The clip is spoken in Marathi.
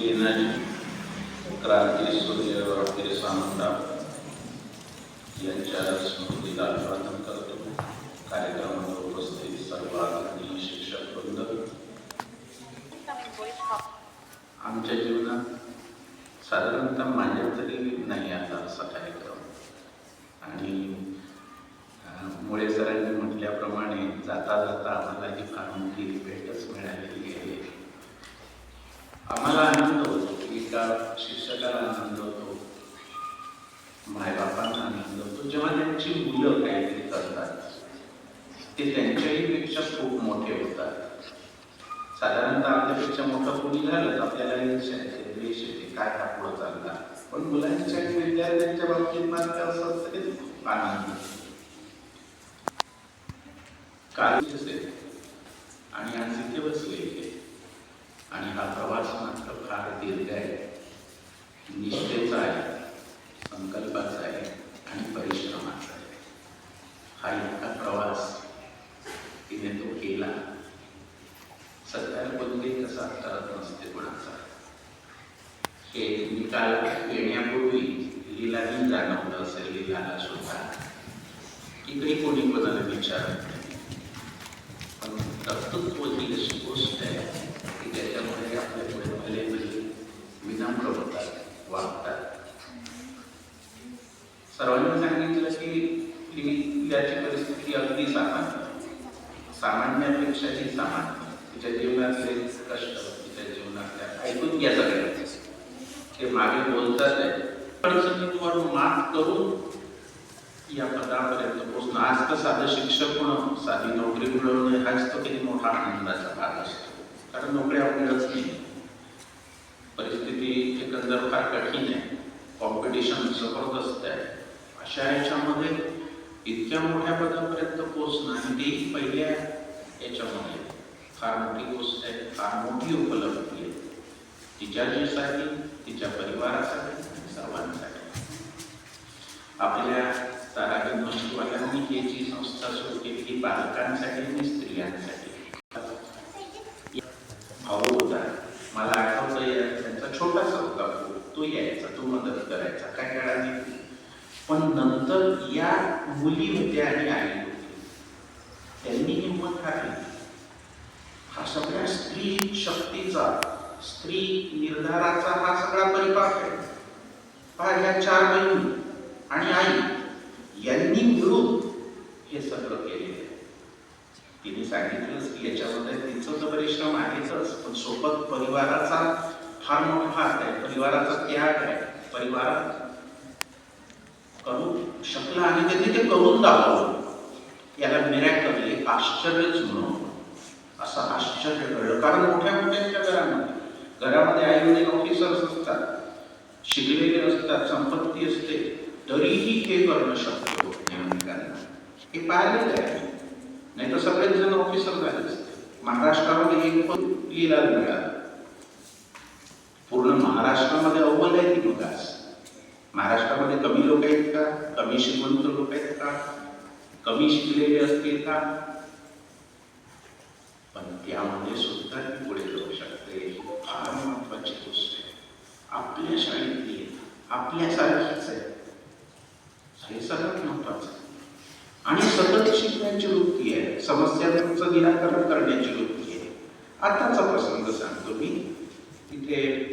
बेनाजी क्रांती सूर्य राकेश सामंता यांच्या स्मृतीला अभिवादन करतो कार्यक्रमावर उपस्थित सर्व आदरणीय शिक्षक वृंद आमच्या जीवनात साधारणतः माझ्या तरी नाही आता असा कार्यक्रम आणि आम्हाला आनंद होतो. की एका शिक्षकाला आनंद होतो. मायबापांना आनंद होतो. जेव्हा त्यांची मुलं काहीतरी करतात ते त्यांच्याही पेक्षा खूप मोठे होतात. साधारणतः आपल्यापेक्षा मोठं कोणी झालं तर आपल्याला येते, काय हा पुढं चालला पण मुलांच्या आणि विद्यार्थ्यांच्या बाबतीत मात्र असं असतं की खूप आनंद होतो. काल असेल आणि आज इथे बसले. आणि हा प्रवास मात्र फार दीर्घ आहे. निष्ठेचा आहे संकल्पाचा आहे आणि परिश्रमाचा आहे. हा इतका प्रवास तिने तो केला. सत्याला कोणतेही तसा करत नसते कोणाचा. हे निकाल येण्यापूर्वी लिलाही जाणवलं असेल लीलाला सुद्धा. इकडे कोणी कोणाला विचारत नाही. पण कर्तृत्व ही अशी गोष्ट आहे की ज्याच्यामध्ये आपल्या पुढे भले भले विनम्र होतात वागतात सर्वांनी सांगितलं की ही ती अगदी सामान्य. सामान्यापेक्षाही सामान्य तिच्या जीवनातले कष्ट तिच्या जीवनातल्या ऐकून घ्या सगळ्यांचे ते मागे बोलतात आहे. तुम्हाला मात करून या पदापर्यंत पोहोचणं. आज तर साधं शिक्षक होणं साधी नोकरी मिळवणं हाच तो किती मोठा आनंदाचा भाग असतो. कारण नोकऱ्या मिळत नाही. परिस्थिती एकंदर फार कठीण आहे. कॉम्पिटिशन जबरदस्त आहे अशा याच्यामध्ये इतक्या मोठ्या पदापर्यंत पोचणं आणि तेही पहिल्या याच्यामध्ये. फार मोठी गोष्ट आहे फार मोठी उपलब्धी आहे. तिच्या जीसाठी तिच्या परिवारासाठी सर्वांसाठी. आपल्या ताराही मशीवाल्यांनी ही जी संस्था सुरू केली ही बालकांसाठी आणि स्त्रियांसाठी. भाऊ होता मला आठवतं त्यांचा छोटासा होता. तो यायचा तो मदत करायचा. काय काळाने पण नंतर या मुली होत्या आणि आई होती. त्यांनी हिंमत घातली हा सगळ्या स्त्री शक्तीचा स्त्री निर्धाराचा हा सगळा परिपाक आहे. पहा ह्या चार बहिणी आणि आई यांनी मिळून हे सगळं केलेलं आहे. तिने सांगितलंच की याच्यामध्ये तिचं तर परिश्रम आहेच पण सोबत परिवाराचा फार मोठा हात आहे. परिवाराचा त्याग आहे. परिवारात करू शकला आणि त्यांनी ते करून दाखवलं. याला मिरॅकल एक आश्चर्यच म्हणून असं आश्चर्य घडलं. कारण मोठ्या मोठ्यांच्या घरामध्ये. घरामध्ये आई वडील ऑफिसर्स असतात. शिकलेले असतात. संपत्ती असते. तरीही हे करणं शक्य होत हे पाहिलेलं आहे. नाही तर सगळेच जण ऑफिसर झाले असते. महाराष्ट्रामध्ये एक पण लिहिला मिळाला पूर्ण महाराष्ट्रामध्ये अव्वल महाराष्ट्रामध्ये कमी लोक आहेत का? कमी श्रीमंत लोक आहेत का? कमी शिकलेले असतील का? पण त्यामध्ये सुद्धा ती पुढे जाऊ शकते. फार महत्वाची गोष्ट आहे. आपल्या शाळेतली आपल्यासारखीच आहे. हे सगळ्यात महत्वाचं आहे. आणि सतत शिकण्याची वृत्ती आहे. समस्यांचं निराकरण करण्याची वृत्ती आहे. आताचा प्रसंग सांगतो मी. तिथे